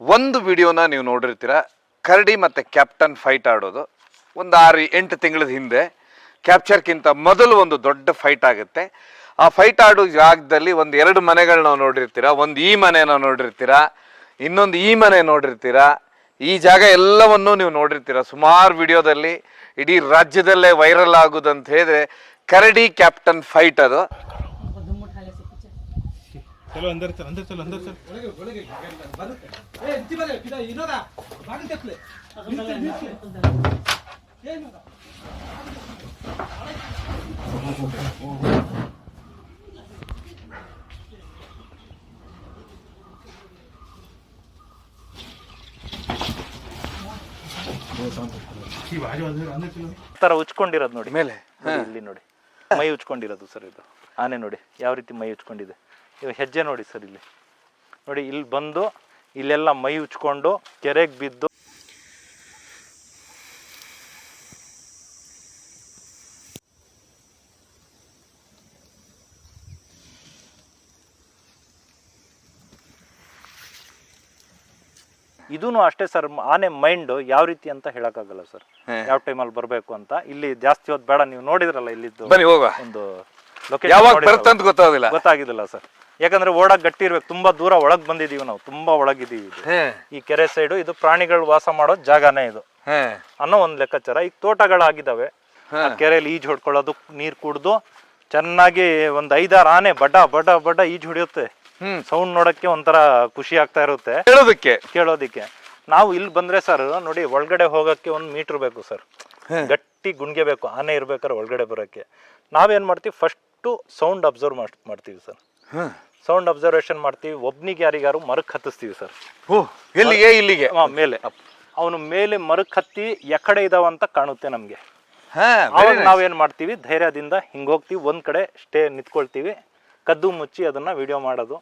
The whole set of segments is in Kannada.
ಒಂದು ವಿಡಿಯೋನ ನೀವು ನೋಡಿರ್ತೀರ. ಕರಡಿ ಮತ್ತು ಕ್ಯಾಪ್ಟನ್ ಫೈಟ್ ಆಡೋದು. ಒಂದು ಆರು ಎಂಟು ತಿಂಗಳ ಹಿಂದೆ ಕ್ಯಾಪ್ಚರ್ಗಿಂತ ಮೊದಲು ಒಂದು ದೊಡ್ಡ ಫೈಟ್ ಆಗುತ್ತೆ. ಆ ಫೈಟ್ ಆಡೋ ಜಾಗದಲ್ಲಿ ಒಂದು ಎರಡು ಮನೆಗಳನ್ನ ನೋಡಿರ್ತೀರ. ಒಂದು ಈ ಮನೆನ ನೋಡಿರ್ತೀರ. ಇನ್ನೊಂದು ಈ ಮನೆ ನೋಡಿರ್ತೀರ. ಈ ಜಾಗ ಎಲ್ಲವನ್ನೂ ನೀವು ನೋಡಿರ್ತೀರ. ಸುಮಾರು ವಿಡಿಯೋದಲ್ಲಿ ಇಡೀ ರಾಜ್ಯದಲ್ಲೇ ವೈರಲ್ ಆಗುದಂತ ಹೇಳಿದ್ರೆ ಕರಡಿ ಕ್ಯಾಪ್ಟನ್ ಫೈಟ್ ಅದು. ಚಲೋ ಅಂದರ್ ಚಲ ಅಂದರ್ ಚಲ ಅಂದರ್ ಚಲ. ಬರುತ್ತೆ. ಏ ಇತ್ತಿ ಉಚ್ಕೊಂಡಿರೋದು ನೋಡಿ. ಮೇಲೆ? ಇಲ್ಲಿ ನೋಡಿ. ಮೈ ಉಚ್ಕೊಂಡಿರೋದು ಸರ್ ಇದು. ಆನೆ ನೋಡಿ ಯಾವ ರೀತಿ ಮೈ ಉಚ್ಕೊಂಡಿದೆ? ಇವಾಗ ಹೆಜ್ಜೆ ನೋಡಿ ಸರ್ ಇಲ್ಲಿ. ನೋಡಿ ಇಲ್ಲಿ ಬಂದು ಇಲ್ಲೆಲ್ಲ ಮೈ ಉಚ್ಕೊಂಡು ಕೆರೆಗೆ ಬಿದ್ದು ಇದೂ ಅಷ್ಟೇ ಸರ್ ಆನೆ ಮೈಂಡ್ ಯಾವ ರೀತಿ ಅಂತ ಹೇಳಕ್ಕಾಗಲ್ಲ ಸರ್. ಯಾವ ಟೈಮಲ್ಲಿ ಬರಬೇಕು ಅಂತ. ಇಲ್ಲಿ ಜಾಸ್ತಿ ಹೊತ್ತು ಬೇಡ ನೀವು ನೋಡಿದ್ರಲ್ಲ ಇಲ್ಲಿದ್ದು ಒಂದು ಯಾವಾಗ ಲೊಕೇಶನ್ ಗೊತ್ತಾಗಿಲ್ಲ ಸರ್. ಯಾಕಂದ್ರೆ ಓಡಕ್ ಗಟ್ಟಿ ಇರ್ಬೇಕು ತುಂಬಾ ದೂರ ಒಳಗ್ ಬಂದಿದೀವಿ ನಾವು ತುಂಬಾ ಒಳಗಿದೀವಿ ಇದು. ಈ ಕೆರೆ ಸೈಡ್ ಇದು ಪ್ರಾಣಿಗಳು ವಾಸ ಮಾಡೋ ಜಾಗನೇ ಇದು. ಅನ್ನೋ ಒಂದ್ ಲೆಕ್ಕಾಚಾರ. ಈಗ ತೋಟಗಳಾಗಿದಾವೆ. ಆ ಕೆರೆಯಲ್ಲಿ ಈಜು ಹೊಡ್ಕೊಳ್ಳೋದು ನೀರ್ ಕುಡ್ದು ಚೆನ್ನಾಗಿ ಒಂದ್ ಐದಾರು ಆನೆ ಬಡ ಬಡ ಬಡ ಈಜು ಹೊಡಿಯುತ್ತೆ. ಹ್ಮ್. ಸೌಂಡ್ ನೋಡಕ್ಕೆ ಒಂಥರ ಖುಷಿ ಆಗ್ತಾ ಇರುತ್ತೆ. ಹೇಳೋದಕ್ಕೆ ಕೇಳೋದಿಕ್ಕೆ. ನಾವು ಇಲ್ಲಿ ಬಂದ್ರೆ ಸರ್ ನೋಡಿ ಒಳಗಡೆ ಹೋಗಕ್ಕೆ ಒಂದ್ ಮೀಟರ್ ಬೇಕು ಸರ್. ಗಟ್ಟಿ ಗುಣ್ಗೆ ಬೇಕು ಆನೆ ಇರ್ಬೇಕಾದ್ರೆ ಒಳಗಡೆ ಬರೋಕ್ಕೆ. ನಾವೇನ್ ಮಾಡ್ತೀವಿ ಫಸ್ಟು ಸೌಂಡ್ ಅಬ್ಸರ್ವ್ ಮಾಡ್ತೀವಿ ಸರ್. ಹ್ಮ್. ಸೌಂಡ್ ಅಬ್ಸರ್ವೇಷನ್ ಮಾಡ್ತೀವಿ ಒಬ್ನಿಗೆ ಯಾರಿಗಾರು ಮರಕ್ಕೆ ಹತ್ತಿಸ್ತೀವಿ ಸರ್. ಓ ಎಲ್ಲಿಗೆ ಇಲ್ಲಿಗೆ? ಆ, ಮೇಲೆ. ಅವನು ಮೇಲೆ ಮರಕ್ಕೆ ಹತ್ತಿ ಎಕಡೆ ಇದಾವಂತ ಕಾಣುತ್ತೆ ನಮಗೆ. ಹಾ ಅವಾಗ ನಾವೇನ್ ಮಾಡ್ತೀವಿ ಧೈರ್ಯದಿಂದ ಹಿಂಗೆ ಹೋಗ್ತೀವಿ ಒಂದು ಕಡೆ ಸ್ಟೇ ನಿಂತ್ಕೊಳ್ತೀವಿ ಕದ್ದು ಮುಚ್ಚಿ ಅದನ್ನ ವಿಡಿಯೋ ಮಾಡೋದು.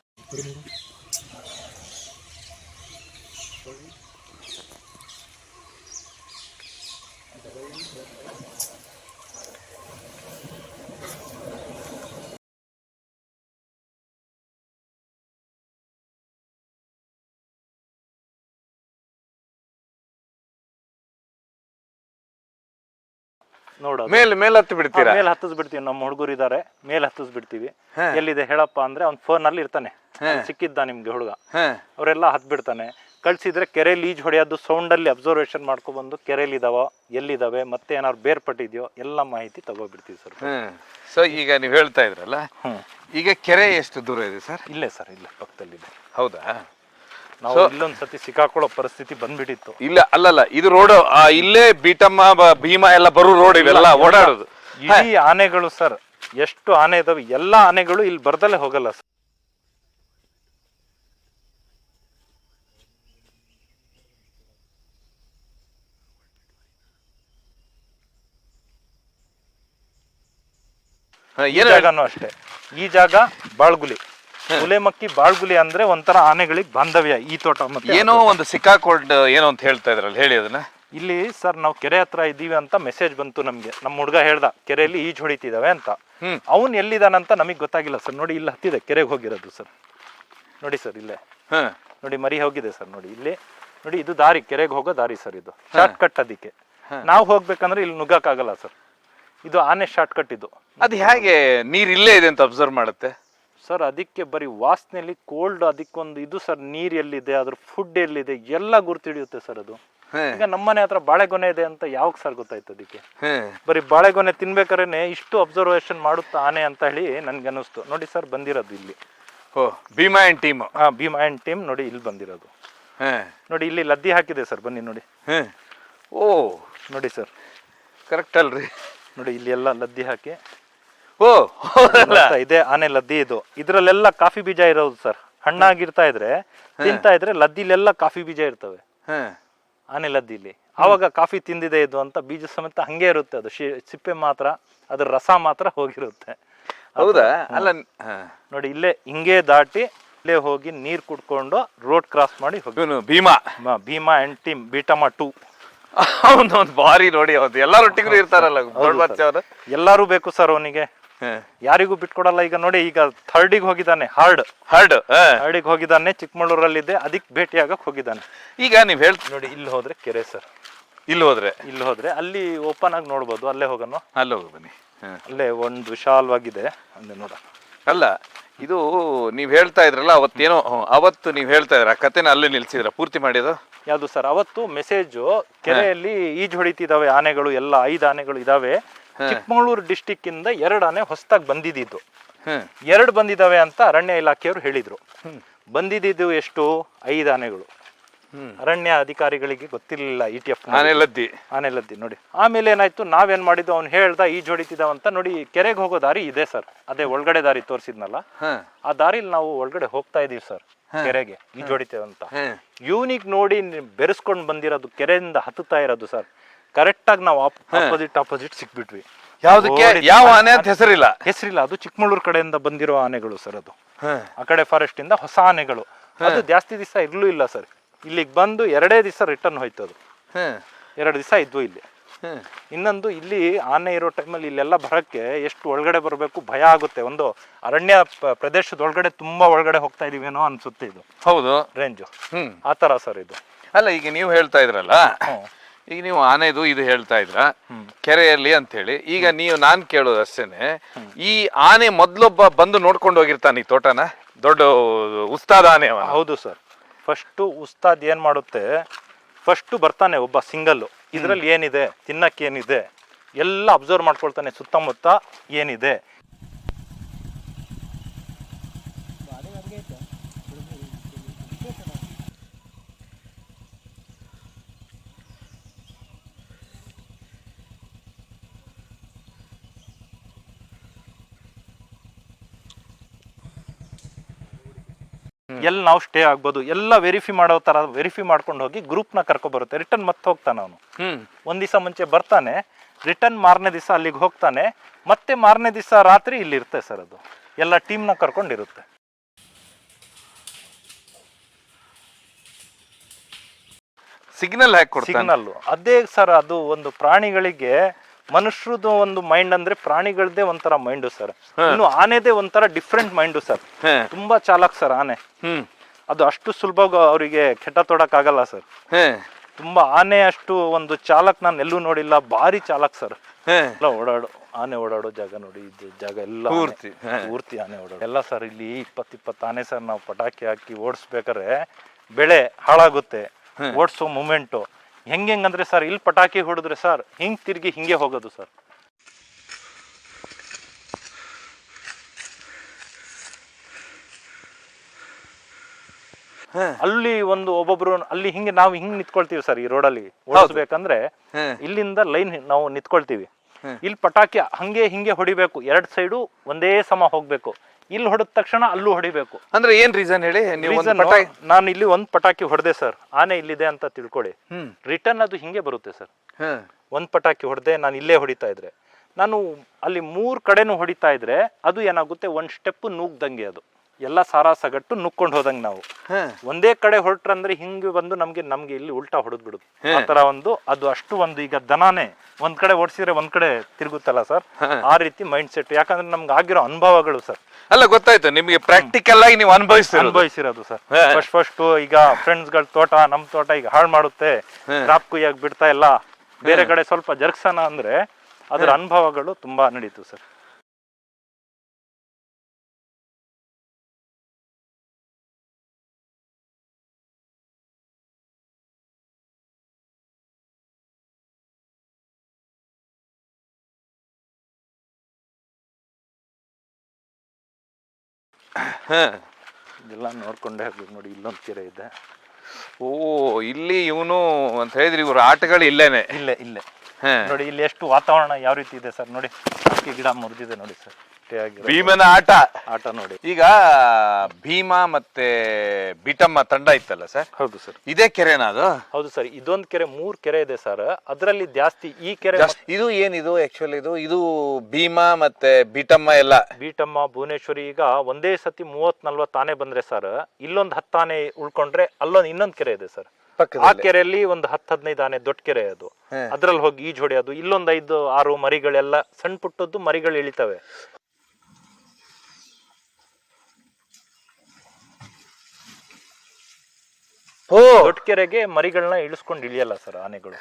ನೋಡೋದು. ಮೇಲೆ ಮೇಲೆ ಹತ್ತಿ ಬಿಡ್ತೀರಾ? ಮೇಲೆ ಹತ್ತಿಸ್ ಬಿಡ್ತೀವಿ ನಮ್ಮ ಹುಡುಗರು ಇದಾರೆ. ಮೇಲೆ ಹತ್ತಿಸ್ ಬಿಡ್ತೀವಿ ಎಲ್ಲಿದೆ ಹೇಳಪ್ಪ ಅಂದ್ರೆ ಅವ್ನ್ ಫೋನ್ ಅಲ್ಲಿ ಇರ್ತಾನೆ ಸಿಕ್ಕಿದ್ದ ನಿಮ್ಗೆ ಹುಡುಗ. ಅವರೆಲ್ಲ ಹತ್ ಬಿಡ್ತಾನೆ ಕಳ್ಸಿದ್ರೆ ಕೆರೆಯಲ್ಲಿ ಈಜು ಹೊಡೆಯೋದು ಸೌಂಡ್ ಅಲ್ಲಿ ಅಬ್ಸರ್ವೇಷನ್ ಮಾಡ್ಕೊಬಂದು ಕೆರೆಯಲ್ಲಿ ಇದಾವ ಎಲ್ಲಿದಾವೆ ಮತ್ತೆ ಏನಾದ್ರು ಬೇರ್ಪಟ್ಟಿದ್ಯೋ ಎಲ್ಲ ಮಾಹಿತಿ ತಗೋಬಿಡ್ತೀವಿ ಸರ್. ಸೊ ಈಗ ನೀವು ಹೇಳ್ತಾ ಇದ್ರಲ್ಲ ಈಗ ಕೆರೆ ಎಷ್ಟು ದೂರ ಇದೆ ಸರ್? ಇಲ್ಲೇ ಸರ್ ಇಲ್ಲೇ ಪಕ್ಕದಲ್ಲಿದೆ. ಹೌದಾ? ನಾವು ಇಲ್ಲೊಂದ್ ಸತಿ ಸಿಕ್ಕಾಕೊಳ್ಳೋ ಪರಿಸ್ಥಿತಿ ಬಂದ್ಬಿಟ್ಟಿತ್ತು. ಇಲ್ಲ ಅಲ್ಲಲ್ಲ ಇದು ರೋಡ್ ಇಲ್ಲೇ ಬೀಟಮ್ಮ ಬ- ಭೀಮಾ ಎಲ್ಲ ಬರೋ ರೋಡ್ ಇವೆಲ್ಲ ಓಡಾಡೋದು. ಇಡೀ ಆನೆಗಳು ಸರ್ ಎಷ್ಟು ಆನೆ ಇದಾವೆ ಎಲ್ಲ ಆನೆಗಳು ಇಲ್ಲಿ ಬರ್ದಲ್ಲೇ ಹೋಗಲ್ಲ ಸರ್ ಹ, ಈ ಏನು ಜಾಗನೂ ಅಷ್ಟೇ. ಈ ಜಾಗ ಬಾಳ್ಗುಲಿ. ಹುಲೆಮಕ್ಕಿ ಬಾಳ್ಗುಲಿ ಅಂದ್ರೆ ಒಂಥರ ಆನೆಗಳಿಗೆ ಬಾಂಧವ್ಯ ಈ ತೋಟ ಮತ್ತೆ ಏನೋ ಒಂದು ಸಿಕ್ಕಾಕೊಂಡು ಏನೋ ಅಂತ ಹೇಳ್ತಾ ಇದ್ರಲ್ಲ ಹೇಳಿ ಅದನ್ನ. ಇಲ್ಲಿ ಸರ್ ನಾವು ಕೆರೆ ಹತ್ರ ಇದ್ದೀವಿ ಅಂತ ಮೆಸೇಜ್ ಬಂತು ನಮ್ಗೆ. ನಮ್ಮ ಹುಡುಗ ಹೇಳ್ದ ಕೆರೆಯಲ್ಲಿ ಈಜು ಹೊಡಿತಿದಾವೆ ಅಂತ. ಅವನ್ ಎಲ್ಲಿದಾನಂತ ನಮಗ್ ಗೊತ್ತಾಗಿಲ್ಲ ಸರ್. ನೋಡಿ ಇಲ್ಲಿ ಹತ್ತಿದೆ ಕೆರೆಗೆ ಹೋಗಿರೋದು ಸರ್. ನೋಡಿ ಸರ್ ಇಲ್ಲೇ. ನೋಡಿ ಮರಿ ಹೋಗಿದೆ ಸರ್ ನೋಡಿ ಇಲ್ಲಿ. ನೋಡಿ ಇದು ದಾರಿ ಕೆರೆಗೆ ಹೋಗೋ ದಾರಿ ಸರ್ ಇದು. ಶಾರ್ಟ್ ಕಟ್ ಅದಕ್ಕೆ. ನಾವು ಹೋಗ್ಬೇಕಂದ್ರೆ ಇಲ್ಲಿ ನುಗ್ಗಕ್ಕಾಗಲ್ಲ ಸರ್. ಇದು ಆನೆ ಶಾರ್ಟ್ ಕಟ್ ಇದು. ಅದು ಹೇಗೆ ನೀರ್ ಇಲ್ಲೇ ಇದೆ ಅಂತ ಅಬ್ಸರ್ವ್ ಮಾಡುತ್ತೆ? ಸರ್ ಅದಕ್ಕೆ ಬರೀ ವಾಸನೆಯಲ್ಲಿ ಕೋಲ್ಡ್ ಅದಕ್ಕೊಂದು ಇದು ಸರ್ ನೀರ್ ಎಲ್ಲಿದೆ ಅದ್ರ ಫುಡ್ ಎಲ್ಲಿದೆ ಎಲ್ಲ ಗುರ್ತಿಡಿಯುತ್ತೆ ಸರ್ ಅದು. ಈಗ ನಮ್ಮನೆ ಹತ್ರ ಬಾಳೆಗೊನೆ ಇದೆ ಅಂತ ಯಾವಾಗ ಸರ್ ಗೊತ್ತಾಯ್ತು ಅದಕ್ಕೆ? ಬರೀ ಬಾಳೆಗೊನೆ ತಿನ್ಬೇಕಾದ್ರೆ ಇಷ್ಟು ಅಬ್ಸರ್ವೇಷನ್ ಮಾಡುತ್ತಾ ಆನೆ ಅಂತ ಹೇಳಿ ನನ್ಗೆ ಅನಿಸ್ತು ನೋಡಿ ಸರ್ ಬಂದಿರೋದು ಇಲ್ಲಿ. ಓ ಭೀಮಾ ಅಂಡ್ ಟೀಮ್ ಹಾ ಭೀಮಾ ಆ್ಯಂಡ್ ಟೀಮ್ ನೋಡಿ ಇಲ್ಲಿ ಬಂದಿರೋದು. ನೋಡಿ ಇಲ್ಲಿ ಲದ್ದಿ ಹಾಕಿದೆ ಸರ್ ಬನ್ನಿ ನೋಡಿ. ಓ. ನೋಡಿ ಸರ್. ಕರೆಕ್ಟ್ ಅಲ್ರಿ. ನೋಡಿ ಇಲ್ಲಿ ಎಲ್ಲ ಲದ್ದಿ ಹಾಕಿ. ಓ ನೋಡ್ತಾ ಇದೆ ಆನೆ ಲದ್ದಿ ಇದು. ಇದ್ರಲ್ಲೆಲ್ಲ ಕಾಫಿ ಬೀಜ ಇರೋದು ಸರ್. ಹಣ್ಣಾಗಿರ್ತಾ ಇದ್ರೆ ತಿಂತಾ ಇದ್ರೆ ಲದ್ದಿಲೆಲ್ಲ ಕಾಫಿ ಬೀಜ ಇರ್ತವೆ. ಆನೆ ಲದ್ದಿಲಿ. ಆವಾಗ ಕಾಫಿ ತಿಂದಿದೆ ಇದು ಅಂತ ಬೀಜ ಸಮೇತ ಹಂಗೆ ಇರುತ್ತೆ. ಅದು ಶಿ- ಸಿಪ್ಪೆ ಮಾತ್ರ ಅದ್ರ ರಸ ಮಾತ್ರ ಹೋಗಿರುತ್ತೆ. ಹೌದಾ? ಅಲ್ಲ ಹಾ. ನೋಡಿ ಇಲ್ಲೇ ಹಿಂಗೆ ದಾಟಿ ಇಲ್ಲೇ ಹೋಗಿ ನೀರ್ ಕುಡ್ಕೊಂಡು ರೋಡ್ ಕ್ರಾಸ್ ಮಾಡಿ ಹೋಗಿ. ಇವನು ಭೀಮಾ. ಮ- ಭೀಮಾ ಅಂಡ್ ಟೀಮ್ ಬೀಟಮ ಟೂ ಅವನೊಂದು ಬಾರಿ ಭಾರಿ ನೋಡಿ ಅವತ್ತು ಎಲ್ಲರೊಟ್ಟಿಗೂ ಇರ್ತಾರಲ್ಲ ಎಲ್ಲಾರು ಅವರು. ಎಲ್ಲರೂ ಬೇಕು ಸರ್ ಅವನಿಗೆ. ಯಾರಿಗೂ ಬಿಟ್ಕೊಡಲ್ಲ. ಈಗ ನೋಡಿ ಈಗ ಥರ್ಡಿಗೆ ಹೋಗಿದ್ದಾನೆ ಹಾರ್ಡ್ ಹರ್ಡ್ ಹರ್ಡಿಗೆ ಹೋಗಿದ್ದಾನೆ ಚಿಕ್ಕಮಗಳೂರಲ್ಲಿದ್ದೆ ಅದಕ್ಕೆ ಭೇಟಿಯಾಗಕ್ಕೆ ಹೋಗಿದ್ದಾನೆ. ಈಗ ನೀವು ಹೇಳ್ ನೋಡಿ ಇಲ್ಲಿ ಹೋದ್ರೆ ಕೆರೆ ಸರ್ ಇಲ್ಲಿ ಹೋದ್ರೆ? ಇಲ್ಲಿ ಹೋದ್ರೆ ಅಲ್ಲಿ ಓಪನ್ ಆಗಿ ನೋಡ್ಬೋದು. ಅಲ್ಲೇ ಹೋಗೋಣ. ಅಲ್ಲೇ ಹೋಗಿ ಬನ್ನಿ. ಅಲ್ಲೇ ಒಂದು ವಿಶಾಲವಾಗಿದೆ. ಅಲ್ಲೇ ನೋಡ. ಅಲ್ಲ ಇದು ನೀವು ಹೇಳ್ತಾ ಇದ್ರಲ್ಲ ಅವತ್ತೇನೋ ಅವತ್ತು ನೀವು ಹೇಳ್ತಾ ಇದ್ರ ಕತೆನ ಅಲ್ಲೇ ನಿಲ್ಸಿದ್ರ ಪೂರ್ತಿ ಮಾಡಿದ? ಯಾವುದು ಸರ್ ಅವತ್ತು ಮೆಸೇಜು ಕೆರೆಯಲ್ಲಿ ಈಜು ಹೊಡಿತಿದಾವೆ ಆನೆಗಳು ಎಲ್ಲ ಐದು ಆನೆಗಳು ಇದಾವೆ. ಚಿಕ್ಕಮಗಳೂರು ಡಿಸ್ಟಿಕ್ ಇಂದ ಎರಡು ಆನೆ ಹೊಸದಾಗಿ ಬಂದಿದ್ದು ಎರಡು ಬಂದಿದಾವೆ ಅಂತ ಅರಣ್ಯ ಇಲಾಖೆಯವರು ಹೇಳಿದ್ರು. ಬಂದಿದ್ದು ಎಷ್ಟು? ಐದು ಆನೆಗಳು. ಅರಣ್ಯ ಅಧಿಕಾರಿಗಳಿಗೆ ಗೊತ್ತಿರಲಿಲ್ಲ ಇ ಟಿ ಎಫ್ ಆನೆ ಲದ್ದಿ. ಆನೆ ಲದ್ದಿ ನೋಡಿ. ಆಮೇಲೆ ಏನಾಯ್ತು? ನಾವೇನ್ ಮಾಡಿದ್ದು? ಅವ್ನು ಹೇಳ್ದ ಈಜು ಹೊಡಿತಿದ್ದಾವಂತ ನೋಡಿ ಕೆರೆಗೆ ಹೋಗೋ ದಾರಿ ಇದೆ ಸರ್. ಅದೇ ಒಳಗಡೆ ದಾರಿ ತೋರಿಸಿದ್ನಲ್ಲ? ಆ ದಾರಿಲಿ ನಾವು ಒಳಗಡೆ ಹೋಗ್ತಾ ಇದೀವಿ ಸರ್ ಕೆರೆಗೆ. ಈ ಹೊಡಿತೇವಂತ ಇವನಿಗೆ ನೋಡಿ ಬೆರೆಸ್ಕೊಂಡು ಬಂದಿರೋದು ಕೆರೆಯಿಂದ ಹತ್ತುತ್ತಾ ಇರೋದು ಸರ್. ಕರೆಕ್ಟಾಗಿ ನಾವು ಆಪೋಸಿಟ್ ಆಪೋಸಿಟ್ ಸಿಕ್ಬಿಟ್ವಿ. ಯಾವ್ದಕ್ಕೆ. ಯಾವ ಆನೆ ಅಂತ ಹೆಸರಿಲ್ಲ? ಹೆಸರಿಲ್ಲ. ಅದು ಚಿಕ್ಕಮಗಳೂರು ಕಡೆಯಿಂದ ಬಂದಿರೋ ಆನೆಗಳು ಸರ್ ಅದು. ಆ ಕಡೆ ಫಾರೆಸ್ಟ್ ಇಂದ ಹೊಸ ಆನೆಗಳು. ಅದು ಜಾಸ್ತಿ ದಿವಸ ಇರ್ಲೂ ಇಲ್ಲ ಸರ್. ಇಲ್ಲಿಗೆ ಬಂದು ಎರಡೇ ದಿವಸ ರಿಟರ್ನ್ ಹೋಯ್ತು ಅದು. ಎರಡು ದಿವಸ ಇದ್ವು ಇಲ್ಲಿ. ಇನ್ನೊಂದು ಇಲ್ಲಿ ಆನೆ ಇರೋ ಟೈಮಲ್ಲಿ ಇಲ್ಲೆಲ್ಲ ಬರಕ್ಕೆ ಎಷ್ಟು ಒಳಗಡೆ ಬರಬೇಕು ಭಯ ಆಗುತ್ತೆ. ಒಂದು ಅರಣ್ಯ ಪ್ರದೇಶದ ಒಳಗಡೆ ತುಂಬಾ ಒಳಗಡೆ ಹೋಗ್ತಾ ಇದೀವೇನೋ ಅನ್ಸುತ್ತೆ ಇದು. ಹೌದು. ರೇಂಜು ಆ ಥರ ಸರ್ ಇದು. ಅಲ್ಲ ಈಗ ನೀವು ಹೇಳ್ತಾ ಇದ್ರಲ್ಲ. ಈಗ ನೀವು ಆನೆದು ಇದು ಹೇಳ್ತಾ ಇದ್ರ. ಕೆರೆಯಲ್ಲಿ ಅಂತ ಹೇಳಿ ಈಗ ನೀವು ನಾನು ಕೇಳೋದು ಅಷ್ಟೇನೆ. ಈ ಆನೆ ಮೊದ್ಲೊಬ್ಬ ಬಂದು ನೋಡ್ಕೊಂಡು ಹೋಗಿರ್ತಾನೆ ಈ ತೋಟನ? ದೊಡ್ಡ ಉಸ್ತಾದ ಆನೆ ಅವ ಹೌದು ಸರ್. ಫಸ್ಟು ಉಸ್ತಾದ್ ಏನು ಮಾಡುತ್ತೆ? ಫಸ್ಟು ಬರ್ತಾನೆ ಒಬ್ಬ ಸಿಂಗಲ್ಲು ಇದರಲ್ಲಿ ಏನಿದೆ? ತಿನ್ನಕ್ಕೆ ಏನಿದೆ ಎಲ್ಲ ಅಬ್ಸರ್ವ್ ಮಾಡ್ಕೊಳ್ತಾನೆ ಸುತ್ತಮುತ್ತ ಏನಿದೆ? ಎಲ್ಲಿ ನಾವು ಸ್ಟೇ ಆಗ್ಬೋದು ಎಲ್ಲ ವೆರಿಫೈ ಮಾಡೋ ಥರ ವೆರಿಫೈ ಮಾಡ್ಕೊಂಡು ಹೋಗಿ ಗ್ರೂಪ್ನ ಕರ್ಕೊಬರುತ್ತೆ ರಿಟರ್ನ್ ಮತ್ತೆ ಹೋಗ್ತಾನೆ ಅವನು. ಒಂದ್ ದಿವಸ ಮುಂಚೆ ಬರ್ತಾನೆ ರಿಟರ್ನ್ ಮಾರನೇ ದಿವಸ ಅಲ್ಲಿಗೆ ಹೋಗ್ತಾನೆ ಮತ್ತೆ ಮಾರನೇ ದಿವಸ ರಾತ್ರಿ ಇಲ್ಲಿ ಇರುತ್ತೆ ಸರ್ ಅದು. ಎಲ್ಲ ಟೀಮ್ನ ಕರ್ಕೊಂಡಿರುತ್ತೆ. ಸಿಗ್ನಲ್ ಹಾಕಿ ಸಿಗ್ನಲ್ಲು ಸಿಗ್ನಲ್ ಅದೇ ಸರ್ ಅದು ಒಂದು ಪ್ರಾಣಿಗಳಿಗೆ ಮನುಷ್ಯರದು ಒಂದು ಮೈಂಡ್ ಅಂದ್ರೆ ಪ್ರಾಣಿಗಳದೇ ಒಂಥರ ಮೈಂಡು ಸರ್ ಇನ್ನು ಆನೆದೇ ಒಂಥರ ಡಿಫ್ರೆಂಟ್ ಮೈಂಡು ಸರ್ ತುಂಬಾ ಚಾಲಕ್ ಸರ್ ಆನೆ. ಅದು ಅಷ್ಟು ಸುಲಭವಾಗಿ ಅವರಿಗೆ ಕೆಟ್ಟ ತೊಡಕ್ಕಾಗಲ್ಲ ಸರ್ ತುಂಬಾ ಆನೆ ಅಷ್ಟು ಒಂದು ಚಾಲಕ್ ನಾನು ಎಲ್ಲೂ ನೋಡಿಲ್ಲ ಭಾರಿ ಚಾಲಕ್ ಸರ್. ಎಲ್ಲ ಓಡಾಡೋ ಆನೆ ಓಡಾಡೋ ಜಾಗ ನೋಡಿ ಇದು ಜಾಗ ಎಲ್ಲ ಪೂರ್ತಿ, ಪೂರ್ತಿ ಆನೆ ಓಡಾಡೋ. ಎಲ್ಲ ಸರ್ ಇಲ್ಲಿ ಇಪ್ಪತ್ ಇಪ್ಪತ್ತು ಆನೆ ಸರ್ ನಾವು ಪಟಾಕಿ ಹಾಕಿ ಓಡಿಸ್ಬೇಕಾದ್ರೆ ಬೆಳೆ ಹಾಳಾಗುತ್ತೆ. ಓಡಿಸೋ ಮೂಮೆಂಟು ಹೆಂಗೆ ಹೆಂಗಂದ್ರೆ ಸರ್ ಇಲ್ಲಿ ಪಟಾಕಿ ಹೊಡೆದ್ರೆ ಸರ್ ಹಿಂಗೆ ತಿರ್ಗಿ ಹಿಂಗೆ ಹೋಗೋದು ಸರ್. ಅಲ್ಲಿ ಒಂದು ಒಬ್ಬೊಬ್ರು ಅಲ್ಲಿ ಹಿಂಗೆ ನಾವು ಹಿಂಗ್ ನಿಂತ್ಕೊಳ್ತೀವಿ ಸರ್ ಈ ರೋಡಲ್ಲಿ ಓಡಿಸ್ಬೇಕಂದ್ರೆ. ಇಲ್ಲಿಂದ ಲೈನ್ ನಾವು ನಿಂತ್ಕೊಳ್ತೀವಿ. ಇಲ್ಲಿ ಪಟಾಕಿ ಹಂಗೆ ಹಿಂಗೆ ಹೊಡಿಬೇಕು. ಎರಡ್ ಸೈಡು ಒಂದೇ ಸಮ ಹೋಗ್ಬೇಕು. ಇಲ್ಲಿ ಹೊಡೆದ ತಕ್ಷಣ ಅಲ್ಲೂ ಹೊಡಿಬೇಕು. ಅಂದ್ರೆ ಏನ್ ರೀಸನ್ ಹೇಳಿ? ನೀವು ಒಂದು Reason ಪಟಾಕಿ ನಾನು ಇಲ್ಲಿ ಒಂದ್ ಪಟಾಕಿ ಹೊಡೆದೆ ಸರ್. ಆನೆ ಇಲ್ಲಿದೆ ಅಂತ ತಿಳ್ಕೊಳ್ಳಿ. ಹ್ಮ್. ರಿಟರ್ನ್ ಅದು ಹಿಂಗೆ ಬರುತ್ತೆ ಸರ್. ಹ. ಒಂದ್ ಪಟಾಕಿ ಹೊಡೆದೆ ನಾನು ಇಲ್ಲೇ ಹೊಡಿತಾ ಇದ್ರೆ. ನಾನು ಅಲ್ಲಿ ಮೂರ್ ಕಡೆನೂ ಹೊಡಿತಾ ಇದ್ರೆ ಅದು ಏನಾಗುತ್ತೆ? ಒಂದ್ ಸ್ಟೆಪ್ ನೂಗ್ದಂಗೆ ಅದು. ಎಲ್ಲ ಸಾರ ಸಗಟ್ಟು ನುಕ್ಕೊಂಡು ಹೋದಂಗೆ ನಾವು. ಒಂದೇ ಕಡೆ ಹೊರಟ್ರಂದ್ರೆ ಹಿಂಗೆ ಬಂದು ನಮ್ಗೆ ನಮ್ಗೆ ಇಲ್ಲಿ ಉಲ್ಟಾ ಹೊಡೆದ್ ಬಿಡುದು ಆ ತರ ಒಂದು ಅದು ಅಷ್ಟು ಒಂದು ಈಗ ದನಾನೇ. ಒಂದ್ ಕಡೆ ಓಡಿಸಿದ್ರೆ ಒಂದ್ ಕಡೆ ತಿರುಗುತ್ತಲ್ಲ ಸರ್? ಆ ರೀತಿ ಮೈಂಡ್ ಸೆಟ್ ಯಾಕಂದ್ರೆ ನಮ್ಗೆ ಆಗಿರೋ ಅನುಭವಗಳು ಸರ್. ಅಲ್ಲ ಗೊತ್ತಾಯ್ತು ನಿಮ್ಗೆ ಪ್ರಾಕ್ಟಿಕಲ್ ಆಗಿ ನೀವು ಅನುಭವಿಸಿ ಅನುಭವಿಸಿರೋದು ಸರ್. ಫಸ್ಟ್ ಫಸ್ಟ್ ಈಗ ಫ್ರೆಂಡ್ಸ್ಗಳ ತೋಟ ನಮ್ ತೋಟ ಈಗ ಹಾಳು ಮಾಡುತ್ತೆ. ಕ್ರಾಪ್ ಕುಯ್ಯಾಗಿ ಬಿಡ್ತಾ ಇಲ್ಲ. ಬೇರೆ ಕಡೆ ಸ್ವಲ್ಪ ಜರ್ಗ್ಸನ ಅಂದ್ರೆ ಅದರ ಅನುಭವಗಳು ತುಂಬಾ ನಡೀತು ಸರ್. ಹ. ಇದೆಲ್ಲ ನೋಡ್ಕೊಂಡೇ ಹೋಗ್ಬೇಕು ನೋಡಿ ಇಲ್ಲೊಂದು ಕೆರೆ ಇದೆ. ಓ ಇಲ್ಲಿ ಇವನು ಅಂತ ಹೇಳಿದ್ರಿ ಇವ್ರ ಆಟಗಳು ಇಲ್ಲೇನೆ. ಇಲ್ಲೇ ಇಲ್ಲೇ. ಹ. ನೋಡಿ ಇಲ್ಲಿ ಎಷ್ಟು ವಾತಾವರಣ ಯಾವ ರೀತಿ ಇದೆ ಸರ್? ನೋಡಿ ಗಿಡ ಮುರಿದಿದೆ ನೋಡಿ ಸರ್. ಭೀಮನ ಆಟ. ಆಟ ನೋಡಿ. ಈಗ ಭೀಮ ಮತ್ತೆ ಬಿಟಮ್ಮ ತಂಡ ಇತ್ತಲ್ಲ ಸರ್? ಹೌದು ಸರ್. ಇದೇ ಕೆರೆನಾ ಅದು? ಹೌದು ಸರ್ ಇದೊಂದು ಕೆರೆ ಮೂರ್ ಕೆರೆ ಇದೆ ಸರ್. ಅದರಲ್ಲಿ ಜಾಸ್ತಿ ಈ ಕೆರೆ ಜಾಸ್ತಿ- ಇದು ಏನಿದು ಆಕ್ಚುಲಿ ಇದು? ಇದು ಭೀಮ ಮತ್ತೆ ಬಿಟಮ್ಮ ಎಲ್ಲ. ಬೀಟಮ್ಮ ಭುವನೇಶ್ವರಿ ಈಗ ಒಂದೇ ಸತಿ ಮೂವತ್ ನಲ್ವತ್ ಆನೆ ಬಂದ್ರೆ ಸರ್ ಇಲ್ಲೊಂದು ಹತ್ತು ಆನೆ ಉಳ್ಕೊಂಡ್ರೆ ಅಲ್ಲೊಂದು ಇನ್ನೊಂದ್ ಕೆರೆ ಇದೆ ಸರ್. ಆ ಪಕ್ಕದಲ್ಲಿ. ಕೆರೆಯಲ್ಲಿ ಒಂದು ಹತ್ತು ಹದಿನೈದು ಆನೆ ದೊಡ್ಡ ಕೆರೆ ಅದು. ಅದ್ರಲ್ಲಿ ಹೋಗಿ ಈಜ್ ಹೊಡೆಯೋದು. ಇಲ್ಲೊಂದು ಐದು ಆರು ಮರಿಗಳೆಲ್ಲ ಸಣ್ಣ ಪುಟ್ಟದ್ದು ಮರಿಗಳು ಇಳಿತವೆ. ಓ. ದೊಡ್ಡ ಕೆರೆಗೆ ಮರಿಗಳನ್ನ ಇಳಿಸ್ಕೊಂಡು ಇಳಿಯಲ್ಲ ಸರ್ ಆನೆಗಳು.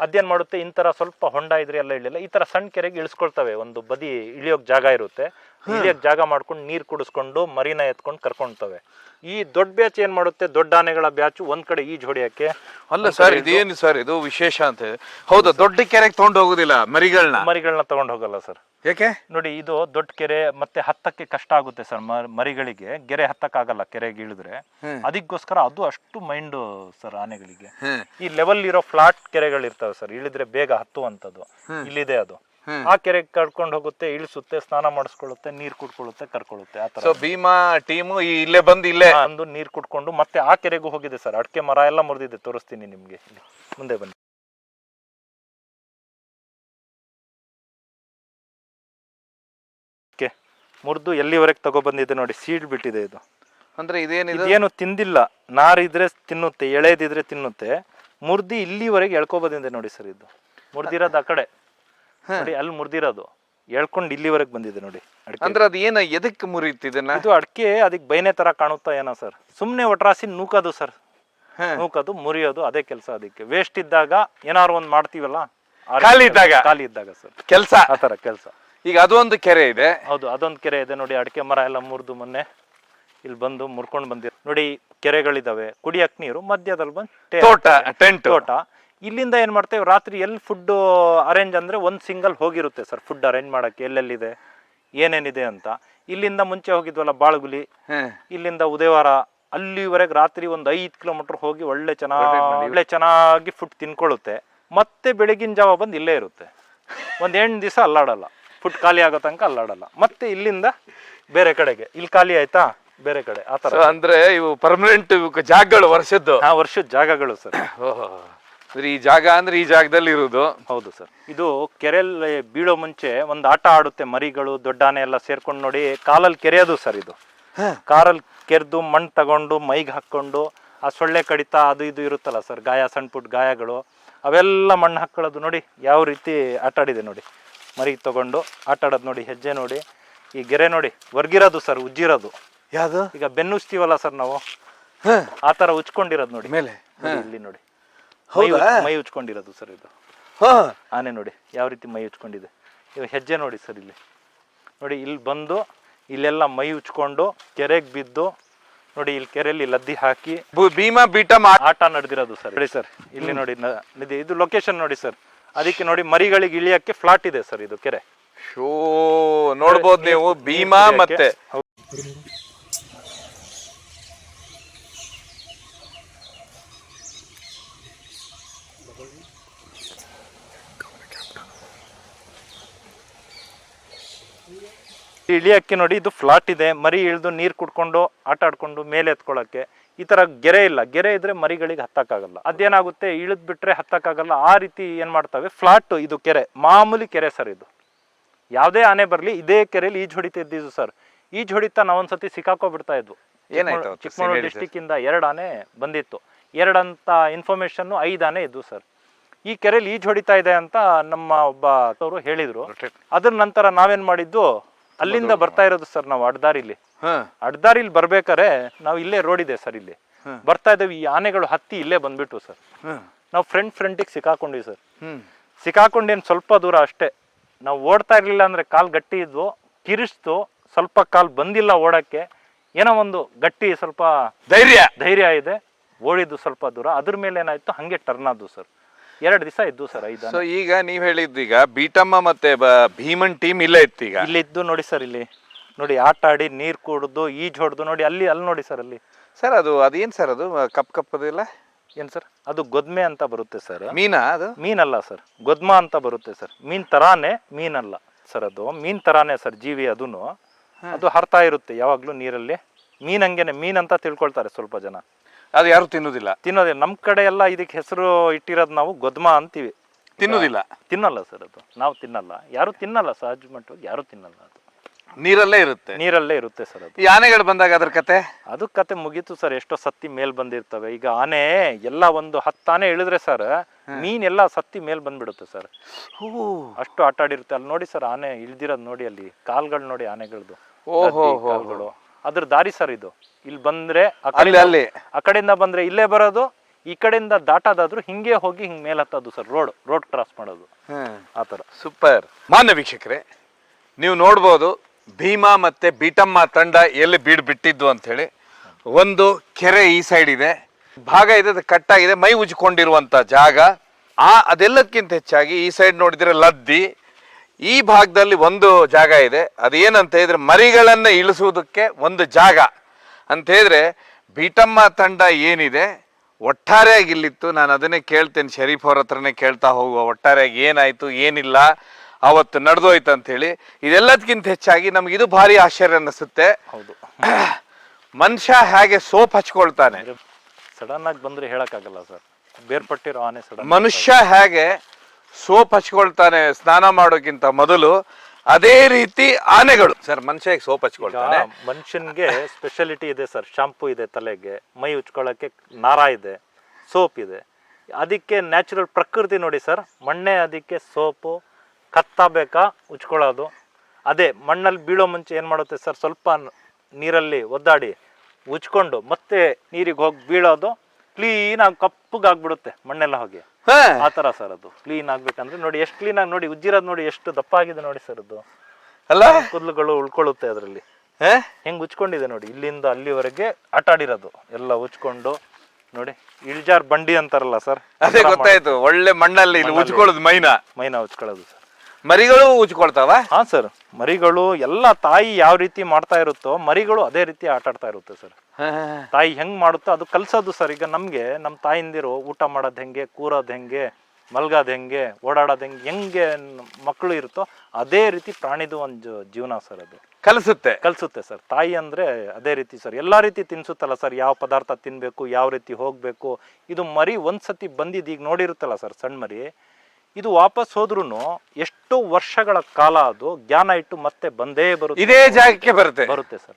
ಅದೇನ್ ಮಾಡುತ್ತೆ? ಇಂತರ ಸ್ವಲ್ಪ ಹೊಂಡ ಇದ್ರೆ ಎಲ್ಲ ಇಳಿಯಲ್ಲ. ಈ ತರ ಸಣ್ಣ ಕೆರೆಗೆ ಇಳಿಸ್ಕೊಳ್ತವೆ. ಒಂದು ಬದಿ ಇಳಿಯೋಕ್ ಜಾಗ ಇರುತ್ತೆ. ಇಳಿಯೋಕ್ ಜಾಗ ಮಾಡ್ಕೊಂಡು ನೀರ್ ಕುಡಿಸ್ಕೊಂಡು ಮರಿನ ಎತ್ಕೊಂಡು ಕರ್ಕೊಂಡ್ತವೆ ಈ ದೊಡ್ಡ ಬ್ಯಾಚ್ ಏನ್ ಮಾಡುತ್ತೆ? ದೊಡ್ಡ ಆನೆಗಳ ಬ್ಯಾಚ್ ಒಂದ್ ಕಡೆ ಈಜ್ ಹೊಡಿಯಕ್ಕೆ ಅಲ್ಲ ಸರ್ ಇದೇನು ಸರ್ ಇದು ವಿಶೇಷ ಅಂತ ಹೌದು ಹೌದಾ ದೊಡ್ಡ ಕೆರೆಗೆ ತಗೊಂಡು ಹೋಗುದಿಲ್ಲ ಮರಿಗಳನ್ನ ಮರಿಗಳನ್ನ ತಗೊಂಡ್ ಹೋಗಲ್ಲ ಸರ್. ಯಾಕೆ? ನೋಡಿ ಇದು ದೊಡ್ಡ ಕೆರೆ ಮತ್ತೆ ಹತ್ತಕ್ಕೆ ಕಷ್ಟ ಆಗುತ್ತೆ ಸರ್ ಮರಿಗಳಿಗೆ. ಗೆರೆ ಹತ್ತಕ್ಕಾಗಲ್ಲ ಕೆರೆಗೆ ಇಳಿದ್ರೆ. ಅದಕ್ಕೋಸ್ಕರ ಅದು ಅಷ್ಟು ಮೈಂಡ್ ಸರ್ ಆನೆಗಳಿಗೆ. ಈ ಲೆವೆಲ್ ಇರೋ ಫ್ಲಾಟ್ ಕೆರೆಗಳು ಇರ್ತವೆ ಸರ್. ಇಳಿದ್ರೆ ಬೇಗ ಹತ್ತುವಂಥದ್ದು. ಇಲ್ಲಿದೆ ಅದು. ಆ ಕೆರೆಗೆ ಕರ್ಕೊಂಡು ಹೋಗುತ್ತೆ ಇಳಿಸುತ್ತೆ ಸ್ನಾನ ಮಾಡಿಸ್ಕೊಳ್ಳುತ್ತೆ ನೀರ್ ಕುಡ್ಕೊಳ್ಳುತ್ತೆ ಕರ್ಕೊಳ್ಳುತ್ತೆ ಆ ಸೊ ಭೀಮಾ ಟೀಮು ಇಲ್ಲೇ ಬಂದು ಇಲ್ಲೇ ಅಂದು ನೀರ್ ಕುಡ್ಕೊಂಡು ಮತ್ತೆ ಆ ಕೆರೆಗೂ ಹೋಗಿದೆ ಸರ್. ಅಡಕೆ ಮರ ಎಲ್ಲ ಮುರಿದಿದೆ. ತೋರಿಸ್ತೀನಿ ನಿಮ್ಗೆ. ಮುಂದೆ ಬನ್ನಿ. ಮುರಿದು ಎಲ್ಲಿವರೆಗೆ ತಗೊಬಂದಿದೆ ನೋಡಿ ಸೀಡ್ ಬಿಟ್ಟಿದೆ ಇದು. ಅಂದ್ರೆ ಇದೇನಿದು? ಇದೇನು ತಿಂದಿಲ್ಲ. ನಾರಿದ್ರೆ ತಿನ್ನುತ್ತೆ ಎಳೆದಿದ್ರೆ ತಿನ್ನುತ್ತೆ. ಮುರ್ದಿ ಇಲ್ಲಿವರೆಗೆ ಎಳ್ಕೊ ಬಂದಿದೆ ನೋಡಿ ಸರ್ ಇದು. ಮುರ್ದಿರೋದು ಆ ಕಡೆ. ನೋಡಿ ಅಲ್ಲಿ ಮುರಿದಿರೋದು. ಎಳ್ಕೊಂಡು ಇಲ್ಲಿವರೆಗೆ ಬಂದಿದೆ ನೋಡಿ ಅಡಿಕೆ. ಅಂದ್ರೆ ಅದು ಏನ ಎದಕ್ಕೆ ಮುರಿಯುತ್ತೆ ಇದನ್ನ? ಇದು ಅಡಿಕೆ ಅದಕ್ಕೆ ಬೈನೆ ತರ ಕಾಣುತ್ತಾ ಏನೋ ಸರ್. ಸುಮ್ನೆ ಒಟ್ರಾಸಿ ನೂಕೋದು ಸರ್. ನೂಕೋದು ಮುರಿಯೋದು ಅದೇ ಕೆಲಸ ಅದಕ್ಕೆ. ವೇಸ್ಟ್ ಇದ್ದಾಗ ಏನಾರು ಒಂದ್ ಮಾಡ್ತೀವಲ್ಲ? ಖಾಲಿ ಇದ್ದಾಗ? ಖಾಲಿ ಇದ್ದಾಗ ಸರ್. ಕೆಲಸ? ಆ ತರ ಕೆಲಸ. ಈಗ ಅದೊಂದು ಕೆರೆ ಇದೆ. ಹೌದು ಅದೊಂದು ಕೆರೆ ಇದೆ ನೋಡಿ ಅಡಕೆ ಮರ ಎಲ್ಲ ಮುರಿದು ಮೊನ್ನೆ ಇಲ್ಲಿ ಬಂದು ಮುರ್ಕೊಂಡು ಬಂದಿರ್ ನೋಡಿ ಕೆರೆಗಳಿದಾವೆ. ಕುಡಿಯಕ್ ನೀರು ಮಧ್ಯದಲ್ಲಿ ಬಂದು ತೋಟ. ಟೆಂಟ್. ತೋಟ. ಇಲ್ಲಿಂದ ಏನು ಮಾಡ್ತೇವೆ? ರಾತ್ರಿ ಎಲ್ಲಿ ಫುಡ್ ಅರೇಂಜ್ ಅಂದ್ರೆ ಒಂದು ಸಿಂಗಲ್ ಹೋಗಿರುತ್ತೆ ಸರ್ ಫುಡ್ ಅರೇಂಜ್ ಮಾಡಕ್ಕೆ. ಎಲ್ಲೆಲ್ಲಿದೆ? ಏನೇನಿದೆ ಅಂತ. ಇಲ್ಲಿಂದ ಮುಂಚೆ ಹೋಗಿದ್ವಲ್ಲ ಬಾಳಗುಲಿ. ಇಲ್ಲಿಂದ ಉದಯವಾರ. ಅಲ್ಲಿವರೆಗೆ ರಾತ್ರಿ ಒಂದು ಐದು ಕಿಲೋಮೀಟರ್ ಹೋಗಿ ಒಳ್ಳೆ ಚೆನ್ನಾಗಿ ಒಳ್ಳೆ ಚೆನ್ನಾಗಿ ಫುಡ್ ತಿನ್ಕೊಳ್ಳುತ್ತೆ. ಮತ್ತೆ ಬೆಳಗಿನ ಜಾವ ಬಂದು ಇಲ್ಲೇ ಇರುತ್ತೆ. ಒಂದು ಎಂಟು ದಿವಸ ಅಲ್ಲಾಡಲ್ಲ. ಫುಡ್ ಖಾಲಿ ಆಗೋ ತನಕ ಅಲ್ಲಾಡಲ್ಲ. ಮತ್ತೆ ಇಲ್ಲಿಂದ ಬೇರೆ ಕಡೆಗೆ. ಇಲ್ಲಿ ಖಾಲಿ ಆಯ್ತಾ? ಬೇರೆ ಕಡೆ. ಆ ಸೊ ತರ ಅಂದ್ರೆ ಇವು ಪರ್ಮನೆಂಟ್ ಜಾಗಗಳು ವರ್ಷದ್ದು. ಆ ವರ್ಷದ ಜಾಗಗಳು ಸರ್ ಓಹೋ. ಅಂದ್ರೆ ಈ ಜಾಗ ಅಂದ್ರೆ ಈ ಜಾಗದಲ್ಲಿ ಇರುವುದು. ಹೌದು ಸರ್. ಇದು ಕೆರೆಯಲ್ಲಿ ಬೀಳೋ ಮುಂಚೆ ಒಂದು ಆಟ ಆಡುತ್ತೆ ಮರಿಗಳು ದೊಡ್ಡ ಆನೆ ಎಲ್ಲ ಸೇರ್ಕೊಂಡು ನೋಡಿ ಕಾಲಲ್ಲಿ ಕೆರೆಯೋದು ಸರ್ ಇದು. ಕಾರಲ್ಲಿ ಕೆರೆದು ಮಣ್ಣು ತಗೊಂಡು ಮೈಗೆ ಹಾಕ್ಕೊಂಡು ಆ ಸೊಳ್ಳೆ ಕಡಿತ ಅದು ಇದು ಇರುತ್ತಲ್ಲ ಸರ್ ಗಾಯ ಸಣ್ಣ ಪುಟ್ಟ ಗಾಯಗಳು ಅವೆಲ್ಲ ಮಣ್ಣು ಹಾಕೊಳ್ಳೋದು ನೋಡಿ ಯಾವ ರೀತಿ ಆಟ ಆಡಿದೆ ನೋಡಿ. ಮರಿಗೆ ತಗೊಂಡು ಆಟ ಆಡೋದು ನೋಡಿ ಹೆಜ್ಜೆ ನೋಡಿ ಈ ಗೆರೆ ನೋಡಿ ವರ್ಗಿರೋದು ಸರ್ ಉಜ್ಜಿರೋದು. ಯಾವುದು? ಈಗ ಬೆನ್ನುಸ್ತೀವಲ್ಲ ಸರ್ ನಾವು? ಆ ಥರ ಉಚ್ಕೊಂಡಿರೋದು ನೋಡಿ. ಮೇಲೆ? ಇಲ್ಲಿ ನೋಡಿ. ಮೈ ಉಚ್- ಮೈ ಉಚ್ಕೊಂಡಿರೋದು ಸರ್ ಇದು. ಹಾ. ಆನೆ ನೋಡಿ ಯಾವ ರೀತಿ ಮೈ ಉಚ್ಕೊಂಡಿದೆ. ಇವಾಗ ಹೆಜ್ಜೆ ನೋಡಿ ಸರ್ ಇಲ್ಲಿ. ನೋಡಿ ಇಲ್ಲಿ ಬಂದು ಇಲ್ಲೆಲ್ಲ ಮೈ ಉಚ್ಕೊಂಡು ಕೆರೆಗೆ ಬಿದ್ದು ನೋಡಿ ಇಲ್ಲಿ ಕೆರೆಯಲ್ಲಿ ಲದ್ದಿ ಹಾಕಿ ಭೀಮ ಭೀಮಾ ಬೀಟಮ್ ಆ- ಆಟ ನಡೆದಿರೋದು ಸರ್. ನೋಡಿ ಸರ್. ಇಲ್ಲಿ ನೋಡಿ ನ- ಇದು- ಇದು ಲೊಕೇಶನ್ ನೋಡಿ ಸರ್. ಅದಕ್ಕೆ ನೋಡಿ ಮರಿಗಳಿಗೆ ಇಳಿಯಕ್ಕೆ ಫ್ಲಾಟ್ ಇದೆ ಸರ್ ಇದು ಕೆರೆ. ಶೋ ನೋಡ್ಬೋದು ನೀವು. ಭೀಮಾ ಮತ್ತೆ. ಇಳಿಯಕ್ಕೆ ನೋಡಿ ಇದು ಫ್ಲಾಟ್ ಇದೆ ಮರಿ ಇಳಿದು ನೀರು ಕುಡ್ಕೊಂಡು ಆಟ ಆಡ್ಕೊಂಡು ಮೇಲೆ ಎತ್ಕೊಳ್ಳೋಕ್ಕೆ ಈ ತರ ಗೆರೆ ಇಲ್ಲ. ಗೆರೆ ಇದ್ರೆ ಮರಿಗಳಿಗೆ ಹತ್ತಕ್ಕಾಗಲ್ಲ. ಅದೇನಾಗುತ್ತೆ? ಇಳಿದು ಬಿಟ್ರೆ ಹತ್ತಕ್ಕಾಗಲ್ಲ. ಆ ರೀತಿ ಏನ್ ಮಾಡ್ತವೆ? ಫ್ಲಾಟ್ ಇದು ಕೆರೆ. ಮಾಮೂಲಿ ಕೆರೆ ಸರ್ ಇದು. ಯಾವುದೇ ಆನೆ ಬರಲಿ ಇದೇ ಕೆರೆಯಲ್ಲಿ ಈಜು ಹೊಡಿತಿದ್ದು ಸರ್. ಈಜು ಹೊಡಿತಾ ನಾವೊಂದ್ಸತಿ ಸಿಕ್ಕಾಕೋಬಿಡ್ತಾ ಇದ್ವು? ಚಿಕ್ಕಮಗಳೂರು. ಡಿಸ್ಟಿಕ್ ಇಂದ ಎರಡು ಆನೆ ಬಂದಿತ್ತು. ಎರಡಂತ ಇನ್ಫಾರ್ಮೇಶನ್ ಐದು ಆನೆ ಇದ್ವು ಸರ್. ಈ ಕೆರೆಯಲ್ಲಿ ಈಜು ಹೊಡಿತಾ ಇದೆ ಅಂತ ನಮ್ಮ ಒಬ್ಬ ಅವರು ಹೇಳಿದ್ರು. ಅದ್ರ ನಂತರ ನಾವೇನ್ ಮಾಡಿದ್ದು? ಅಲ್ಲಿಂದ ಬರ್ತಾ ಇರೋದು ಸರ್ ನಾವು ಅಡ್ದಾರಿಲಿ. ಅಡ್ದಾರಿಲಿ ಬರ್ಬೇಕಾರೆ ನಾವು ಇಲ್ಲೇ ರೋಡ್ ಇದೆ ಸರ್ ಇಲ್ಲಿ. ಬರ್ತಾ ಇದ್ದೇವೆ ಈ ಆನೆಗಳು ಹತ್ತಿ ಇಲ್ಲೇ ಬಂದ್ಬಿಟ್ಟು ಸರ್. ನಾವ್ ಫ್ರಂಟ್ ಫ್ರಂಟಿಗೆ ಸಿಕ್ಕಾಕೊಂಡಿವಿ ಸರ್. ಹ್ಮ್. ಸಿಕ್ಕಾಕೊಂಡೇನು ಸ್ವಲ್ಪ ದೂರ ಅಷ್ಟೇ. ನಾವು ಓಡ್ತಾ ಇರ್ಲಿಲ್ಲ ಅಂದ್ರೆ ಕಾಲ್ ಗಟ್ಟಿ ಇದ್ವು ಕಿರಿಸ್ತು ಸ್ವಲ್ಪ ಕಾಲ್ ಬಂದಿಲ್ಲ ಓಡಕ್ಕೆ. ಏನೋ ಒಂದು ಗಟ್ಟಿ ಸ್ವಲ್ಪ ಧೈರ್ಯ. ಧೈರ್ಯ ಇದೆ. ಓಡಿದ್ದು ಸ್ವಲ್ಪ ದೂರ. ಅದ್ರ ಮೇಲೆ ಏನಾಯ್ತು? ಹಂಗೆ ಟರ್ನ್ ಆದ್ವು ಸರ್. ಎರಡು ದಿವಸ ಇದ್ದು ಸರ್ ಐದು ಸೊ ಈಗ ನೀವ್ ಹೇಳಿದ್ದು ಈಗ ಬೀಟಮ್ಮ ಮತ್ತೆ ಬ- ಭೀಮನ್ ಟೀಮ್ ಇಲ್ಲೇ ಇತ್ತು ಈಗ? ಇಲ್ಲಿ ಇದ್ದು ನೋಡಿ ಸರ್ ಇಲ್ಲಿ. ನೋಡಿ ಆಟ ಆಡಿ ನೀರ್ ಕುಡಿದು ಈಜ್ ಹೊಡೆದು ನೋಡಿ ಅಲ್ಲಿ ಅಲ್ಲಿ ನೋಡಿ ಸರ್ ಅಲ್ಲಿ. ಸರ್ ಅದು ಅದೇನ್ ಸರ್ ಅದು ಕಪ್ ಕಪ್ಪದಿಲ್ಲ ಏನ್ ಸರ್? ಅದು ಗೊದ್ಮೆ ಅಂತ ಬರುತ್ತೆ ಸರ್. ಮೀನಾ ಅದು? ಮೀನಲ್ಲ ಸರ್. ಗೊದ್ಮ ಅಂತ ಬರುತ್ತೆ ಸರ್. ಮೀನ್ ತರಾನೇ ಮೀನಲ್ಲ ಸರ್ ಅದು. ಮೀನ್ ತರಾನೇ ಸರ್ ಜೀವಿ ಅದೂನು. ಅದು ಹರ್ತಾ ಇರುತ್ತೆ ಯಾವಾಗ್ಲೂ ನೀರಲ್ಲಿ. ಮೀನ್ ಹಂಗೇನೆ ಮೀನ್ ಅಂತ ತಿಳ್ಕೊಳ್ತಾರೆ ಸ್ವಲ್ಪ ಜನ. ಅದು ಯಾರು ತಿನ್ನೋದಿಲ್ಲ. ತಿನ್ನೋದೇ ನಮ್ ಕಡೆ ಎಲ್ಲ ಇದಕ್ಕೆ ಹೆಸರು ಇಟ್ಟಿರೋದು ನಾವು ಗೊದ್ಮ ಅಂತೀವಿ. ತಿನ್ನೋದಿಲ್ಲ. ತಿನ್ನಲ್ಲ ಸರ್ ಅದು. ನಾವು ತಿನ್ನಲ್ಲ. ಯಾರು ತಿನ್ನಲ್ಲ ಸಹಜ ಮಟ್ಟವಾಗಿ ಯಾರು ತಿನ್ನಲ್ಲ ಅದು. ನೀರಲ್ಲೇ ಇರುತ್ತೆ. ನೀರಲ್ಲೇ ಇರುತ್ತೆ ಸರ್ ಅದು. ಆನೆಗಳು ಬಂದಾಗ ಅದ್ರ ಕತೆ? ಅದು ಕತೆ ಮುಗೀತು ಸರ್ ಎಷ್ಟೋ ಸತ್ತಿ ಮೇಲ್ ಬಂದಿರ್ತವೆ. ಈಗ ಆನೆ ಎಲ್ಲ ಒಂದು ಹತ್ತಾನೆ ಆನೆ ಇಳಿದ್ರೆ ಸರ್ ಮೀನ್ ಎಲ್ಲ ಸತ್ತಿ ಮೇಲ್ ಬಂದ್ಬಿಡುತ್ತೆ ಸರ್. ಅಷ್ಟು ಆಟ ಆಡಿರುತ್ತೆ. ಅಲ್ಲಿ ನೋಡಿ ಸರ್ ಆನೆ ಇಳ್ದಿರೋದು ನೋಡಿ ಅಲ್ಲಿ. ಕಾಲ್ಗಳು ನೋಡಿ ಆನೆಗಳದು. ಓಹೋ ಅದ್ರ ದಾರಿ ಸರ್ ಇದು. ಇಲ್ಲಿ ಬಂದ್ರೆ ಆ ಅಲ್ಲಿ ಕಡೆಯಿಂದ- ಅಲ್ಲಿ ಆ ಕಡೆಯಿಂದ ಬಂದ್ರೆ ಇಲ್ಲೇ ಬರೋದು ಈ ಕಡೆಯಿಂದ ದಾಟೋದಾದ್ರು ಹಿಂಗೆ ಹೋಗಿ ಹಿಂಗ್ ಮೇಲೆ ಹತ್ತೋದು ಸರ್ ರೋಡ್ ರೋಡ್ ಕ್ರಾಸ್ ಮಾಡೋದು. ಆ ಥರ. ಸೂಪರ್. ಮಾನ್ಯ ವೀಕ್ಷಕರೇ ನೀವು ನೋಡ್ಬೋದು ಭೀಮಾ ಮತ್ತೆ ಬೀಟಮ್ಮ ತಂಡ ಎಲ್ಲಿ ಬೀಡ್ ಬಿಟ್ಟಿದ್ದು ಅಂತ ಹೇಳಿ ಒಂದು ಕೆರೆ ಈ ಸೈಡ್ ಇದೆ. ಭಾಗ ಇದೆ ಅದು ಕಟ್ಟಾಗಿದೆ ಮೈ ಉಜ್ಕೊಂಡಿರುವಂತ ಜಾಗ. ಆ ಅದೆಲ್ಲದಕ್ಕಿಂತ ಹೆಚ್ಚಾಗಿ ಈ ಸೈಡ್ ನೋಡಿದ್ರೆ ಲದ್ದಿ ಈ ಭಾಗದಲ್ಲಿ ಒಂದು ಜಾಗ ಇದೆ. ಅದೇನಂತ ಹೇಳಿದ್ರೆ ಮರಿಗಳನ್ನು ಇಳಿಸುವುದಕ್ಕೆ ಒಂದು ಜಾಗ. ಅಂತ ಹೇಳಿದ್ರೆ ಬೀಟಮ್ಮ ತಂಡ ಏನಿದೆ? ಒಟ್ಟಾರೆಯಾಗಿ ಇಲ್ಲಿತ್ತು. ನಾನು ಅದನ್ನೇ ಕೇಳ್ತೇನೆ. ಶರೀಫ್ ಅವ್ರ ಹತ್ರನೇ ಕೇಳ್ತಾ ಹೋಗುವ. ಒಟ್ಟಾರೆಯಾಗಿ ಏನಾಯ್ತು ಏನಿಲ್ಲ ಅವತ್ತು ನಡೆದೋಯ್ತು ಅಂತ ಹೇಳಿ. ಇದೆಲ್ಲದಕ್ಕಿಂತ ಹೆಚ್ಚಾಗಿ ನಮ್ಗೆ ಇದು ಭಾರಿ ಆಶ್ಚರ್ಯ ಅನ್ನಿಸುತ್ತೆ. ಹೌದು. ಮನುಷ್ಯ ಹೇಗೆ ಸೋಪ್ ಹಚ್ಕೊಳ್ತಾನೆ? ಸಡನ್ ಆಗಿ ಬಂದ್ರೆ ಹೇಳಕ್ಕಾಗಲ್ಲ ಸರ್. ಬೇರ್ಪಟ್ಟಿರೋ ಆನೆ ಸಡನ್ ಮನುಷ್ಯ ಹೇಗೆ ಸೋಪ್ ಹಚ್ಕೊಳ್ತಾನೆ ಸ್ನಾನ ಮಾಡೋಕ್ಕಿಂತ ಮೊದಲು ಅದೇ ರೀತಿ ಆನೆಗಳು. ಸರ್ ಮನುಷ್ಯ ಸೋಪ್ ಹಚ್ಕೊಳ್ತಾನೆ ಮನುಷ್ಯನ್ಗೆ ಸ್ಪೆಷಾಲಿಟಿ ಇದೆ ಸರ್. ಶಾಂಪೂ ಇದೆ ತಲೆಗೆ ಮೈ ಉಚ್ಕೊಳ್ಳೋಕ್ಕೆ ನಾರ ಇದೆ ಸೋಪ್ ಇದೆ. ಅದಕ್ಕೆ ನ್ಯಾಚುರಲ್ ಪ್ರಕೃತಿ ನೋಡಿ ಸರ್ ಮಣ್ಣೆ ಅದಕ್ಕೆ ಸೋಪು ಕತ್ತ ಬೇಕಾ ಉಚ್ಕೊಳ್ಳೋದು ಅದೇ ಮಣ್ಣಲ್ಲಿ ಬೀಳೋ ಮುಂಚೆ ಏನು ಮಾಡುತ್ತೆ ಸರ್ ಸ್ವಲ್ಪ ನೀರಲ್ಲಿ ಒದ್ದಾಡಿ ಉಚ್ಕೊಂಡು ಮತ್ತೆ ನೀರಿಗೆ ಹೋಗಿ ಬೀಳೋದು ಕ್ಲೀನಾಗಿ ಕಪ್ಪಗಾಗ್ಬಿಡುತ್ತೆ ಮಣ್ಣೆಲ್ಲ ಹೋಗಿ. ಆ ತರ ಸರ್ ಅದು. ಕ್ಲೀನ್ ಆಗ್ಬೇಕಂದ್ರೆ ನೋಡಿ ಎಷ್ಟು ಕ್ಲೀನಾಗಿ ನೋಡಿ ಉಜ್ಜಿರೋದು ನೋಡಿ ಎಷ್ಟು ದಪ್ಪ ಆಗಿದೆ ನೋಡಿ ಸರ್ ಅದು. ಅಲ್ಲ? ಕೂದಲುಗಳು ಉಳ್ಕೊಳ್ಳುತ್ತೆ ಅದರಲ್ಲಿ? ಹೆಂಗ್ ಉಚ್ಕೊಂಡಿದೆ ನೋಡಿ ಇಲ್ಲಿಂದ ಅಲ್ಲಿವರೆಗೆ ಆಟಾಡಿರೋದು ಎಲ್ಲ ಉಚ್ಕೊಂಡು ನೋಡಿ ಇಳಿಜಾರ್ ಬಂಡಿ ಅಂತಾರಲ್ಲ ಸರ್. ಅದೇ ಗೊತ್ತಾಯ್ತು ಒಳ್ಳೆ ಮಣ್ಣಲ್ಲಿ ಉಚ್ಕೊಳ್ಳೋದು ಉಜ್ಕೊಳ್ಳೋದು ಮೈನಾ. ಮೈನಾ ಉಚ್ಕೊಳ್ಳೋದು ಸರ್. ಮರಿಗಳು ಉಜ್ಕೊಳ್ತಾವ? ಹಾ ಸರ್ ಮರಿಗಳು ಎಲ್ಲ ತಾಯಿ ಯಾವ ರೀತಿ ಮಾಡ್ತಾ ಇರುತ್ತೋ ಮರಿಗಳು ಅದೇ ರೀತಿ ಆಟ ಆಡ್ತಾ ಇರುತ್ತೆ ಸರ್. ತಾಯಿ ಹೆಂಗ್ ಮಾಡುತ್ತೋ ಅದು ಕಲ್ಸೋದು ಸರ್. ಈಗ ನಮ್ಗೆ ನಮ್ಮ ತಾಯಿಂದಿರು ಊಟ ಮಾಡೋದ್ ಹೆಂಗೆ ಕೂರೋದ್ ಹೆಂಗೆ ಮಲ್ಗೋದ್ ಹೆಂಗೆ ಓಡಾಡೋದ್ ಹೆಂಗೆ ಹೆಂಗೆ ಮಕ್ಕಳು ಇರುತ್ತೋ ಅದೇ ರೀತಿ ಪ್ರಾಣಿದು ಒಂದು ಜೀವನ ಸರ್ ಅದು. ಕಲಿಸುತ್ತೆ. ಕಲಿಸುತ್ತೆ ಸರ್. ತಾಯಿ ಅಂದ್ರೆ ಅದೇ ರೀತಿ ಸರ್. ಎಲ್ಲಾ ರೀತಿ ತಿನ್ಸುತ್ತಲ್ಲ ಸರ್. ಯಾವ ಪದಾರ್ಥ ತಿನ್ಬೇಕು ಯಾವ ರೀತಿ ಹೋಗ್ಬೇಕು. ಇದು ಮರಿ ಒಂದ್ಸತಿ ಬಂದಿದ್ದು ಈಗ ನೋಡಿರುತ್ತಲ್ಲ ಸರ್ ಸಣ್ಣ ಮರಿ. ಇದು ವಾಪಸ್ ಹೋದ್ರೂ ಎಷ್ಟೋ ವರ್ಷಗಳ ಕಾಲ ಅದು ಜ್ಞಾನ ಇಟ್ಟು ಮತ್ತೆ ಬಂದೇ ಬರುತ್ತೆ. ಇದೇ ಜಾಗಕ್ಕೆ ಬರುತ್ತೆ. ಬರುತ್ತೆ ಸರ್.